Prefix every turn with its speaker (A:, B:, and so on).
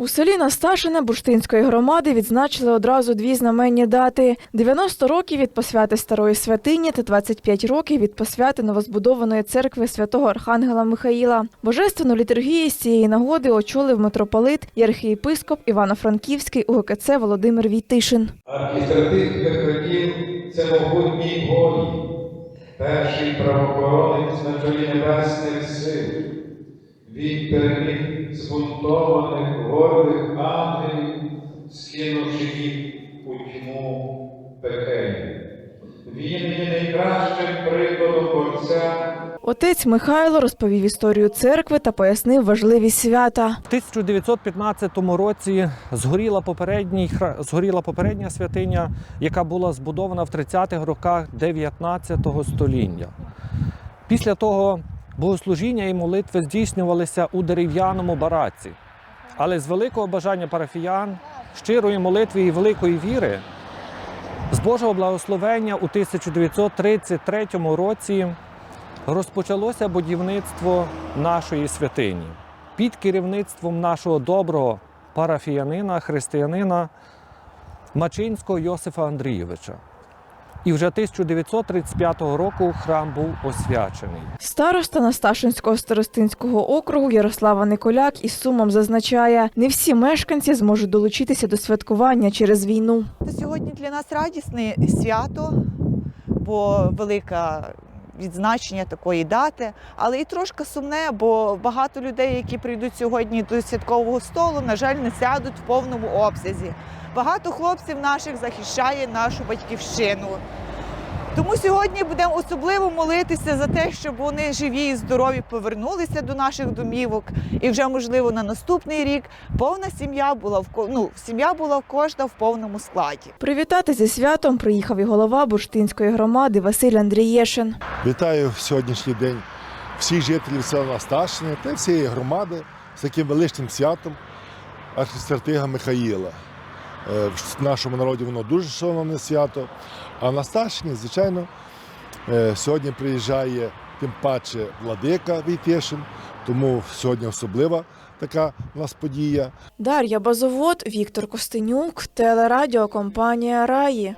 A: У селі Насташине Бурштинської громади відзначили одразу дві знаменні дати: 90 років від посвяти старої святині та 25 років від посвяти новозбудованої церкви святого Архангела Михаїла. Божественну літургію з цієї нагоди очолив митрополит і архієпископ Івано-Франківський УГКЦ Володимир Війтишин.
B: Архістратик Михаїл – це могутній воїн, перший правоохоронець на чолі небесних сил. Він переміг збунтованих гордих ангелів, скинувши їх у тьму пекельну. Він є найкращим прикладом Отця
A: Отець Михайло розповів історію церкви та пояснив важливість свята.
C: В 1915 році згоріла, попередній, хра- згоріла попередня святиня, яка була збудована в 30-х роках 19 століття. Після того богослужіння і молитви здійснювалися у дерев'яному бараці. Але з великого бажання парафіян, щирої молитви і великої віри, з Божого благословення у 1933 році розпочалося будівництво нашої святині під керівництвом нашого доброго парафіянина, християнина Мачинського Йосифа Андрійовича. І вже 1935 року храм був освячений.
A: Староста Насташинського старостинського округу Ярослава Николяк із сумом зазначає, не всі мешканці зможуть долучитися до святкування через війну.
D: Сьогодні для нас радісне свято, бо велике відзначення такої дати, але і трошки сумне, бо багато людей, які прийдуть сьогодні до святкового столу, на жаль, не сядуть в повному обсязі. Багато хлопців наших захищає нашу батьківщину. Тому сьогодні будемо особливо молитися за те, щоб вони живі і здорові повернулися до наших домівок. І вже, можливо, на наступний рік повна сім'я була в ну, сім'я була кожна в повному складі.
A: Привітати зі святом приїхав і голова Бурштинської громади Василь Андрієшин.
E: Вітаю в сьогоднішній день всіх жителів села Насташине та всієї громади з таким величним святом архістратига Михаїла. Е, В нашому народі воно дуже шановне свято. А на старшині, звичайно, е, сьогодні приїжджає тим паче владика Війтєшин, тому сьогодні особлива така у нас подія.
A: Дар'я Базовод, Віктор Костенюк, телерадіокомпанія Раї.